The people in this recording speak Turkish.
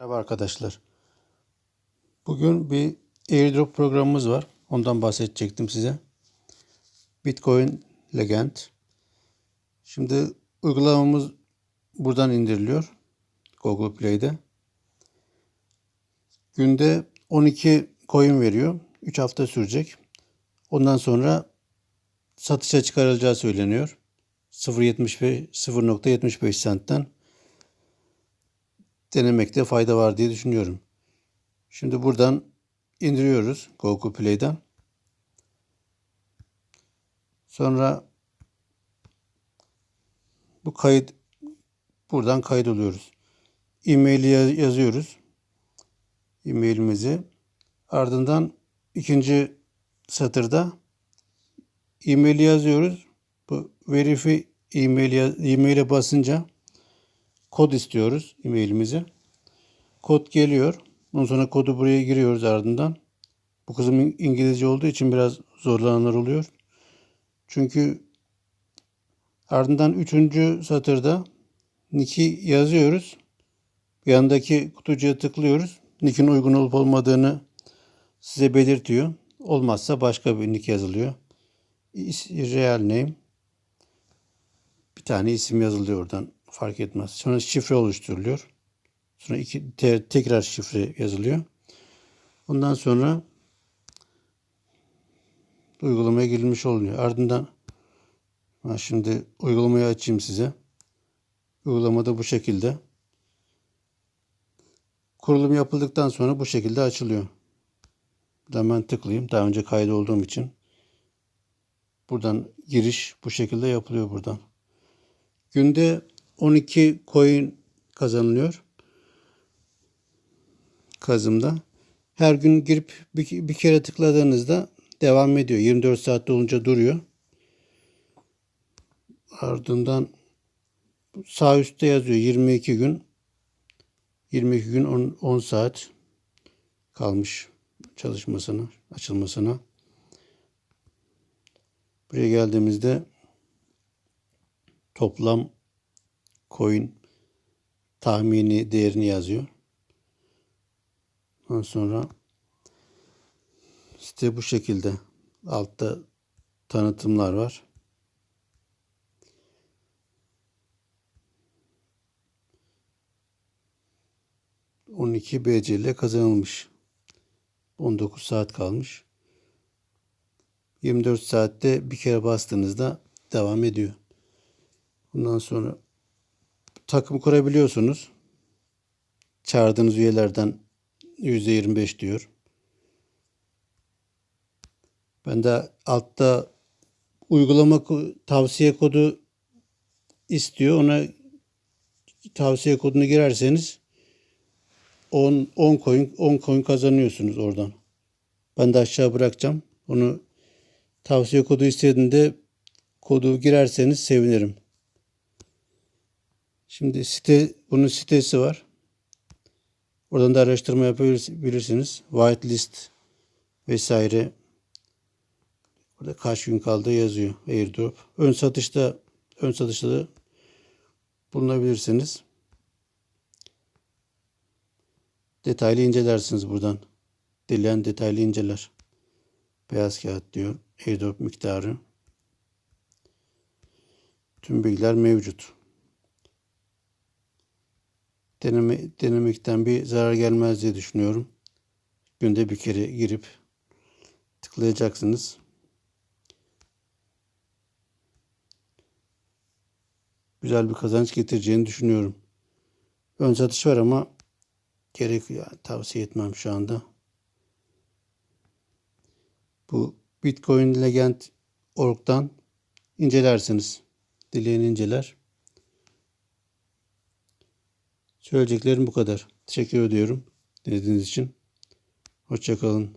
Merhaba arkadaşlar. Bugün bir airdrop programımız var. Ondan bahsedecektim size. Bitcoin Legend. Şimdi uygulamamız buradan indiriliyor. Google Play'de. Günde 12 coin veriyor. 3 hafta sürecek. Ondan sonra satışa çıkarılacağı söyleniyor. 0.75 0.75 centten denemekte fayda var diye düşünüyorum. Şimdi buradan indiriyoruz Google Play'den. Sonra bu kayıt buradan kaydoluyoruz. E-maili yaz- yazıyoruz. E-mailimizi. Ardından ikinci satırda e-maili yazıyoruz. Bu verify e-mail e-maile basınca kod istiyoruz e-mailimize. Kod geliyor. Ondan sonra kodu buraya giriyoruz ardından. Bu kızım İng- İngilizce olduğu için biraz zorlananlar oluyor. Çünkü ardından üçüncü satırda nick'i yazıyoruz. Yanındaki kutucuğa tıklıyoruz. Nick'in uygun olup olmadığını size belirtiyor. Olmazsa başka bir nick yazılıyor. Real name. Bir tane isim yazılıyor oradan. Fark etmez. Sonra şifre oluşturuluyor. Sonra iki, te- tekrar şifre yazılıyor. Ondan sonra uygulamaya girilmiş oluyor. Ardından ha şimdi uygulamayı açayım size. Uygulamada bu şekilde. Kurulum yapıldıktan sonra bu şekilde açılıyor. Buradan ben tıklayayım. Daha önce kaydı olduğum için. Buradan giriş bu şekilde yapılıyor buradan. Günde 12 coin kazanılıyor. Kazımda. Her gün girip bir, bir kere tıkladığınızda devam ediyor. 24 saat olunca duruyor. Ardından sağ üstte yazıyor 22 gün. 22 gün 10, 10 saat kalmış çalışmasına, açılmasına. Buraya geldiğimizde toplam coin tahmini değerini yazıyor. Ondan sonra site bu şekilde. Altta tanıtımlar var. ...12 BC ile kazanılmış. 19 saat kalmış. 24 saatte bir kere bastığınızda devam ediyor. Bundan sonra takım kurabiliyorsunuz. Çağırdığınız üyelerden %25 diyor. Ben de altta uygulama tavsiye kodu istiyor. Ona tavsiye kodunu girerseniz 10 10 coin 10 coin kazanıyorsunuz oradan. Ben de aşağı bırakacağım. Onu tavsiye kodu istediğinde kodu girerseniz sevinirim. Şimdi site bunun sitesi var. Oradan da araştırma yapabilirsiniz. Whitelist vesaire. Burada kaç gün kaldı yazıyor airdrop. Ön satışta ön satışta da bulunabilirsiniz. Detaylı incelersiniz buradan. Dileyen detaylı inceler. Beyaz kağıt diyor. Airdrop miktarı. Tüm bilgiler mevcut. Deneme, denemekten bir zarar gelmez diye düşünüyorum. Günde bir kere girip tıklayacaksınız. Güzel bir kazanç getireceğini düşünüyorum. Ön satış var ama gerek yani tavsiye etmem şu anda. Bu Bitcoin Legend org'dan incelersiniz. Dileyen inceler. Söyleyeceklerim bu kadar. Teşekkür ediyorum dinlediğiniz için. Hoşçakalın.